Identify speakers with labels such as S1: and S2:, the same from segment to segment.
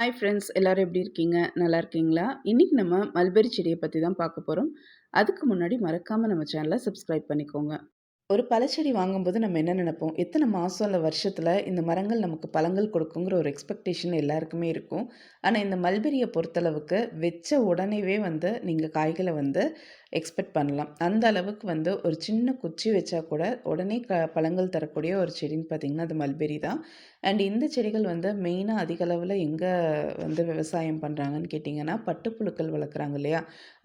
S1: hi friends எல்லோரும் எப்படி இருக்கீங்க நல்லா இருக்கீங்களா இன்றைக்கி நம்ம மல்பெரி செடியை பற்றி தான் பார்க்க போகிறோம் அதுக்கு முன்னாடி மறக்காமல் நம்ம சேனலை சப்ஸ்கிரைப் பண்ணிக்கோங்க ஒரு பழச்செடி வாங்கும்போது நம்ம என்ன நினைப்போம் எத்தனை மாதம் இல்லை வருஷத்தில் இந்த மரங்கள் நமக்கு பழங்கள் கொடுக்குங்கிற ஒரு எக்ஸ்பெக்டேஷன் எல்லாருக்குமே இருக்கும் ஆனால் இந்த மல்பெரியை பொறுத்தளவுக்கு வச்ச உடனேவே வந்து நீங்கள் காய்களை வந்து எக்ஸ்பெக்ட் பண்ணலாம் அந்த அளவுக்கு வந்து ஒரு சின்ன குச்சி வச்சா கூட உடனே க பழங்கள் தரக்கூடிய ஒரு செடின்னு பார்த்திங்கன்னா அது மல்பெரி தான் அண்ட் இந்த செடிகள் வந்து மெயினாக அதிக அளவில் எங்கே வந்து விவசாயம் பண்ணுறாங்கன்னு கேட்டிங்கன்னா பட்டுப்புழுக்கள் வளர்க்குறாங்க இல்லையா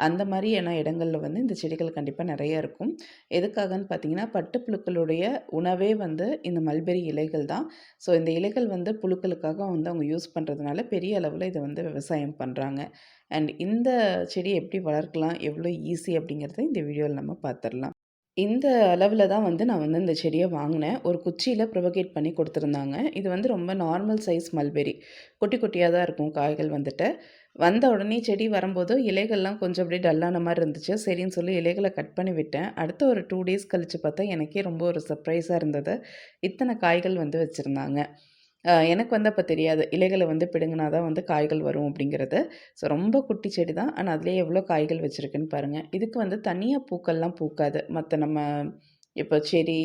S1: அந்த மாதிரியான இடங்களில் வந்து இந்த செடிகள் கண்டிப்பாக நிறையா இருக்கும் எதுக்காகன்னு பார்த்தீங்கன்னா பட்டுப்புழுக்களுடைய உணவே வந்து இந்த மல்பெரி இலைகள் தான் ஸோ இந்த இலைகள் வந்து புழுக்களுக்காக வந்து அவங்க யூஸ் பண்ணுறதுனால பெரிய அளவில் இதை வந்து விவசாயம் பண்ணுறாங்க அண்ட் இந்த செடி எப்படி வளர்க்கலாம் எவ்வளோ ஈஸி அப்படிங்கிறத இந்த வீடியோவில் நம்ம பார்த்துடலாம் இந்த அளவில் தான் வந்து நான் வந்து இந்த செடியை வாங்கினேன் ஒரு குச்சியில் ப்ரொவகேட் பண்ணி கொடுத்துருந்தாங்க இது வந்து ரொம்ப நார்மல் சைஸ் மல்பெரி குட்டி குட்டியாக தான் இருக்கும் காய்கள் வந்துட்டு வந்த உடனே செடி வரும்போது இலைகள்லாம் கொஞ்சம் அப்படியே டல்லான மாதிரி இருந்துச்சு சரின்னு சொல்லி இலைகளை கட் பண்ணி விட்டேன் அடுத்த ஒரு டூ டேஸ் கழித்து பார்த்தா எனக்கே ரொம்ப ஒரு சர்ப்ரைஸாக இருந்தது இத்தனை காய்கள் வந்து வச்சுருந்தாங்க எனக்கு வந்து அப்போ தெரியாது இலைகளை வந்து பிடுங்கினா தான் வந்து காய்கள் வரும் அப்படிங்கிறது ஸோ ரொம்ப குட்டி செடி தான் ஆனால் அதுலேயே எவ்வளோ காய்கள் வச்சுருக்குன்னு பாருங்கள் இதுக்கு வந்து தனியாக பூக்கள்லாம் பூக்காது மற்ற நம்ம இப்போ செடி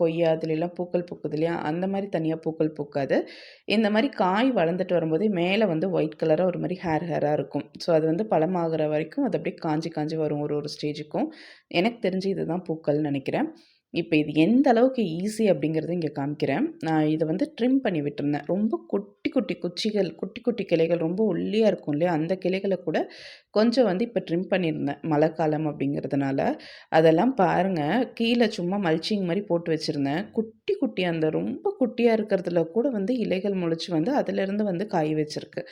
S1: கொய்யா அதுலெலாம் பூக்கள் பூக்குது இல்லையா அந்த மாதிரி தனியாக பூக்கள் பூக்காது இந்த மாதிரி காய் வளர்ந்துட்டு வரும்போதே மேலே வந்து ஒயிட் கலராக ஒரு மாதிரி ஹேர் ஹேராக இருக்கும் ஸோ அது வந்து பழமாகிற வரைக்கும் அது அப்படியே காஞ்சி காஞ்சி வரும் ஒரு ஒரு ஸ்டேஜுக்கும் எனக்கு தெரிஞ்சு இதுதான் பூக்கள்னு நினைக்கிறேன் இப்போ இது எந்த அளவுக்கு ஈஸி அப்படிங்கிறது இங்கே காமிக்கிறேன் நான் இதை வந்து ட்ரிம் பண்ணி விட்டுருந்தேன் ரொம்ப குட்டி குட்டி குச்சிகள் குட்டி குட்டி கிளைகள் ரொம்ப ஒல்லியாக இருக்கும் இல்லையா அந்த கிளைகளை கூட கொஞ்சம் வந்து இப்போ ட்ரிம் பண்ணியிருந்தேன் மழை காலம் அப்படிங்கிறதுனால அதெல்லாம் பாருங்கள் கீழே சும்மா மல்ச்சிங் மாதிரி போட்டு வச்சுருந்தேன் குட்டி குட்டி அந்த ரொம்ப குட்டியாக இருக்கிறதுல கூட வந்து இலைகள் முளைச்சி வந்து அதிலிருந்து வந்து காய் வச்சுருக்கு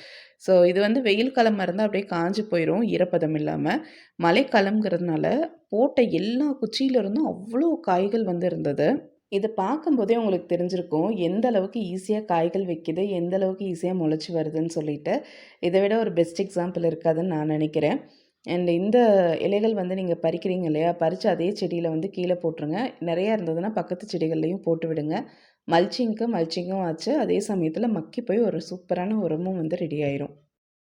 S1: ஸோ இது வந்து வெயில் காலமாக இருந்தால் அப்படியே காஞ்சி போயிடும் ஈரப்பதம் இல்லாமல் மழைக்காலங்கிறதுனால போட்ட எல்லா குச்சியிலிருந்தும் அவ்வளோ காய்கள் வந்து இருந்தது இதை பார்க்கும்போதே உங்களுக்கு தெரிஞ்சிருக்கும் எந்த அளவுக்கு ஈஸியாக காய்கள் வைக்கிது எந்த அளவுக்கு ஈஸியாக முளைச்சி வருதுன்னு சொல்லிட்டு இதை விட ஒரு பெஸ்ட் எக்ஸாம்பிள் இருக்காதுன்னு நான் நினைக்கிறேன் அண்ட் இந்த இலைகள் வந்து நீங்கள் பறிக்கிறீங்க இல்லையா பறித்து அதே செடியில் வந்து கீழே போட்டுருங்க நிறையா இருந்ததுன்னா பக்கத்து செடிகள்லையும் போட்டு விடுங்க மல்ச்சிங்க்கு மல்ச்சிங்கும் ஆச்சு அதே சமயத்தில் மக்கி போய் ஒரு சூப்பரான உரமும் வந்து ரெடி ஆயிரும்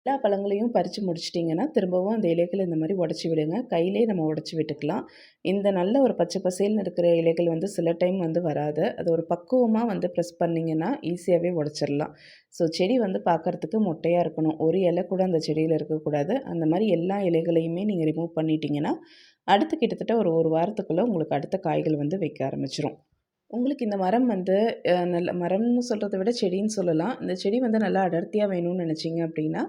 S1: எல்லா பழங்களையும் பறித்து முடிச்சிட்டிங்கன்னா திரும்பவும் அந்த இலைகள் இந்த மாதிரி உடச்சி விடுங்க கையிலே நம்ம உடச்சி விட்டுக்கலாம் இந்த நல்ல ஒரு பச்சை பசேல்னு இருக்கிற இலைகள் வந்து சில டைம் வந்து வராது அது ஒரு பக்குவமாக வந்து ப்ரெஸ் பண்ணிங்கன்னா ஈஸியாகவே உடச்சிடலாம் ஸோ செடி வந்து பார்க்குறதுக்கு மொட்டையாக இருக்கணும் ஒரு இலை கூட அந்த செடியில் இருக்கக்கூடாது அந்த மாதிரி எல்லா இலைகளையுமே நீங்கள் ரிமூவ் பண்ணிட்டீங்கன்னா அடுத்து கிட்டத்தட்ட ஒரு ஒரு வாரத்துக்குள்ளே உங்களுக்கு அடுத்த காய்கள் வந்து வைக்க ஆரம்பிச்சிரும் உங்களுக்கு இந்த மரம் வந்து நல்ல மரம்னு சொல்கிறத விட செடின்னு சொல்லலாம் இந்த செடி வந்து நல்லா அடர்த்தியாக வேணும்னு நினச்சிங்க அப்படின்னா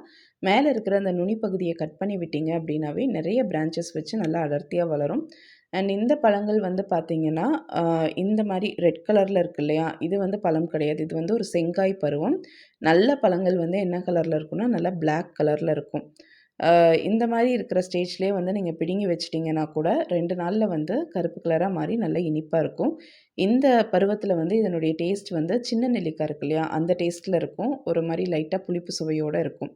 S1: மேலே இருக்கிற அந்த நுனி பகுதியை கட் பண்ணி விட்டீங்க அப்படின்னாவே நிறைய பிரான்ச்சஸ் வச்சு நல்லா அடர்த்தியாக வளரும் அண்ட் இந்த பழங்கள் வந்து பார்த்திங்கன்னா இந்த மாதிரி ரெட் கலரில் இருக்கு இல்லையா இது வந்து பழம் கிடையாது இது வந்து ஒரு செங்காய் பருவம் நல்ல பழங்கள் வந்து என்ன கலரில் இருக்குன்னா நல்லா பிளாக் கலரில் இருக்கும் இந்த மாதிரி இருக்கிற ஸ்டேஜ்லேயே வந்து நீங்கள் பிடுங்கி வச்சிட்டிங்கன்னா கூட ரெண்டு நாளில் வந்து கருப்பு கலராக மாறி நல்லா இனிப்பாக இருக்கும் இந்த பருவத்தில் வந்து இதனுடைய டேஸ்ட் வந்து சின்ன நெல்லிக்காய் இருக்கு இல்லையா அந்த டேஸ்ட்டில் இருக்கும் ஒரு மாதிரி லைட்டாக புளிப்பு சுவையோடு இருக்கும்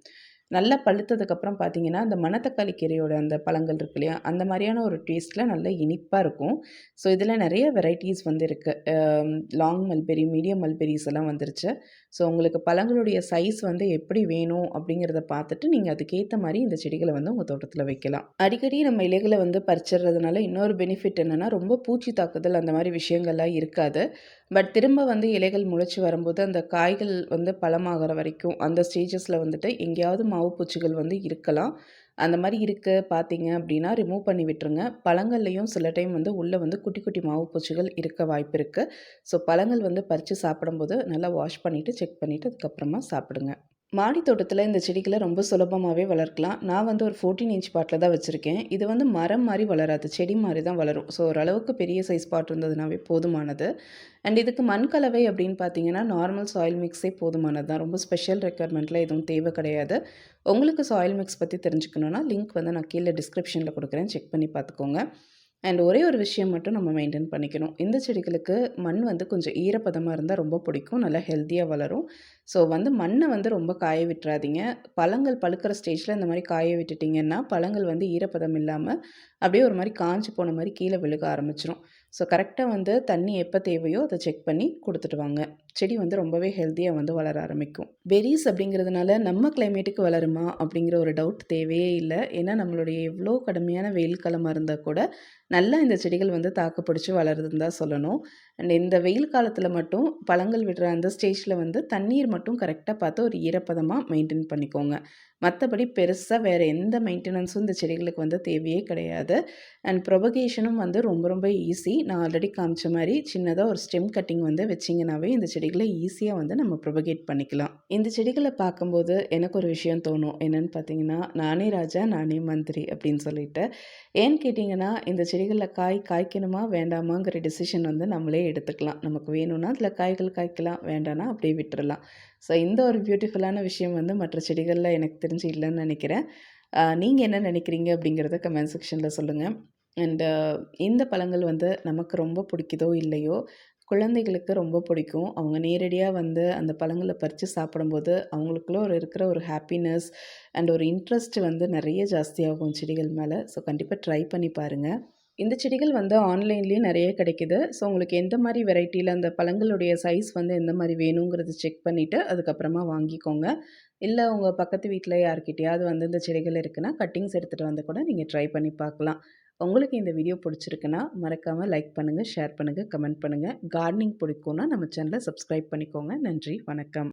S1: நல்லா பழுத்ததுக்கப்புறம் பார்த்தீங்கன்னா அந்த மணத்தக்காளி கீரையோட அந்த பழங்கள் இருக்கு இல்லையா அந்த மாதிரியான ஒரு டேஸ்ட்டில் நல்ல இனிப்பாக இருக்கும் ஸோ இதில் நிறைய வெரைட்டிஸ் வந்து இருக்குது லாங் மல்பெரி மீடியம் மல்பெரிஸ் எல்லாம் வந்துருச்சு ஸோ உங்களுக்கு பழங்களுடைய சைஸ் வந்து எப்படி வேணும் அப்படிங்கிறத பார்த்துட்டு நீங்கள் அதுக்கேற்ற மாதிரி இந்த செடிகளை வந்து உங்கள் தோட்டத்தில் வைக்கலாம் அடிக்கடி நம்ம இலைகளை வந்து பறிச்சிடுறதுனால இன்னொரு பெனிஃபிட் என்னென்னா ரொம்ப பூச்சி தாக்குதல் அந்த மாதிரி விஷயங்கள்லாம் இருக்காது பட் திரும்ப வந்து இலைகள் முளைச்சி வரும்போது அந்த காய்கள் வந்து பழமாகிற வரைக்கும் அந்த ஸ்டேஜஸில் வந்துட்டு எங்கேயாவது மாவு பூச்சிகள் வந்து இருக்கலாம் அந்த மாதிரி இருக்குது பார்த்தீங்க அப்படின்னா ரிமூவ் பண்ணி விட்டுருங்க பழங்கள்லேயும் சில டைம் வந்து உள்ளே வந்து குட்டி குட்டி மாவு பூச்சிகள் இருக்க வாய்ப்பு இருக்குது ஸோ பழங்கள் வந்து பறித்து சாப்பிடும்போது நல்லா வாஷ் பண்ணிவிட்டு செக் பண்ணிவிட்டு அதுக்கப்புறமா சாப்பிடுங்க மாடி தோட்டத்தில் இந்த செடிகளை ரொம்ப சுலபமாகவே வளர்க்கலாம் நான் வந்து ஒரு ஃபோர்டீன் இன்ச் பாட்டில் தான் வச்சுருக்கேன் இது வந்து மரம் மாதிரி வளராது செடி மாதிரி தான் வளரும் ஸோ ஓரளவுக்கு பெரிய சைஸ் பாட் இருந்ததுனாவே போதுமானது அண்ட் இதுக்கு மண் கலவை அப்படின்னு பார்த்தீங்கன்னா நார்மல் சாயில் மிக்ஸே போதுமானது தான் ரொம்ப ஸ்பெஷல் ரெக்குயர்மெண்ட்டில் எதுவும் தேவை கிடையாது உங்களுக்கு சாயில் மிக்ஸ் பற்றி தெரிஞ்சுக்கணுன்னா லிங்க் வந்து நான் கீழே டிஸ்கிரிப்ஷனில் கொடுக்குறேன் செக் பண்ணி பார்த்துக்கோங்க அண்ட் ஒரே ஒரு விஷயம் மட்டும் நம்ம மெயின்டைன் பண்ணிக்கணும் இந்த செடிகளுக்கு மண் வந்து கொஞ்சம் ஈரப்பதமாக இருந்தால் ரொம்ப பிடிக்கும் நல்லா ஹெல்த்தியாக வளரும் ஸோ வந்து மண்ணை வந்து ரொம்ப காய விட்டுறாதீங்க பழங்கள் பழுக்கிற ஸ்டேஜில் இந்த மாதிரி காய விட்டுட்டிங்கன்னா பழங்கள் வந்து ஈரப்பதம் இல்லாமல் அப்படியே ஒரு மாதிரி காஞ்சி போன மாதிரி கீழே விழுக ஆரம்பிச்சிரும் ஸோ கரெக்டாக வந்து தண்ணி எப்போ தேவையோ அதை செக் பண்ணி கொடுத்துட்டு வாங்க செடி வந்து ரொம்பவே ஹெல்த்தியாக வந்து வளர ஆரம்பிக்கும் பெரிஸ் அப்படிங்கிறதுனால நம்ம கிளைமேட்டுக்கு வளருமா அப்படிங்கிற ஒரு டவுட் தேவையே இல்லை ஏன்னா நம்மளுடைய எவ்வளோ கடுமையான வெயில் காலமாக இருந்தால் கூட நல்லா இந்த செடிகள் வந்து தாக்குப்பிடிச்சி வளருதுன்னு தான் சொல்லணும் அண்ட் இந்த வெயில் காலத்தில் மட்டும் பழங்கள் விடுற அந்த ஸ்டேஜில் வந்து தண்ணீர் மட்டும் கரெக்டாக பார்த்து ஒரு ஈரப்பதமாக மெயின்டைன் பண்ணிக்கோங்க மற்றபடி பெருசாக வேறு எந்த மெயின்டெனன்ஸும் இந்த செடிகளுக்கு வந்து தேவையே கிடையாது வந்து அண்ட் ப்ரொபகேஷனும் வந்து ரொம்ப ரொம்ப ஈஸி நான் ஆல்ரெடி காமிச்ச மாதிரி சின்னதாக ஒரு ஸ்டெம் கட்டிங் வந்து வச்சிங்கனாவே இந்த செடிகளை ஈஸியாக வந்து நம்ம ப்ரொபகேட் பண்ணிக்கலாம் இந்த செடிகளை பார்க்கும்போது எனக்கு ஒரு விஷயம் தோணும் என்னென்னு பார்த்தீங்கன்னா நானே ராஜா நானே மந்திரி அப்படின்னு சொல்லிட்டு ஏன்னு கேட்டிங்கன்னா இந்த செடிகளில் காய் காய்க்கணுமா வேண்டாமாங்கிற டிசிஷன் வந்து நம்மளே எடுத்துக்கலாம் நமக்கு வேணும்னா அதில் காய்கள் காய்க்கலாம் வேண்டாம்னா அப்படியே விட்டுறலாம் ஸோ இந்த ஒரு பியூட்டிஃபுல்லான விஷயம் வந்து மற்ற செடிகளில் எனக்கு தெரிஞ்சு இல்லைன்னு நினைக்கிறேன் நீங்கள் என்ன நினைக்கிறீங்க அப்படிங்கிறத கமெண்ட் செக்ஷனில் சொல்லுங்கள் அண்டு இந்த பழங்கள் வந்து நமக்கு ரொம்ப பிடிக்குதோ இல்லையோ குழந்தைகளுக்கு ரொம்ப பிடிக்கும் அவங்க நேரடியாக வந்து அந்த பழங்களை பறித்து சாப்பிடும்போது அவங்களுக்குள்ள ஒரு இருக்கிற ஒரு ஹாப்பினஸ் அண்ட் ஒரு இன்ட்ரெஸ்ட் வந்து நிறைய ஜாஸ்தியாகும் செடிகள் மேலே ஸோ கண்டிப்பாக ட்ரை பண்ணி பாருங்கள் இந்த செடிகள் வந்து ஆன்லைன்லேயே நிறைய கிடைக்கிது ஸோ உங்களுக்கு எந்த மாதிரி வெரைட்டியில் அந்த பழங்களுடைய சைஸ் வந்து எந்த மாதிரி வேணுங்கிறது செக் பண்ணிவிட்டு அதுக்கப்புறமா வாங்கிக்கோங்க இல்லை உங்கள் பக்கத்து வீட்டில் யார்கிட்டயாவது வந்து இந்த செடிகள் இருக்குன்னா கட்டிங்ஸ் எடுத்துகிட்டு வந்து கூட நீங்கள் ட்ரை பண்ணி பார்க்கலாம் உங்களுக்கு இந்த வீடியோ பிடிச்சிருக்குன்னா மறக்காமல் லைக் பண்ணுங்கள் ஷேர் பண்ணுங்கள் கமெண்ட் பண்ணுங்கள் கார்டனிங் பிடிக்கும்னா நம்ம சேனலை சப்ஸ்கிரைப் பண்ணிக்கோங்க நன்றி வணக்கம்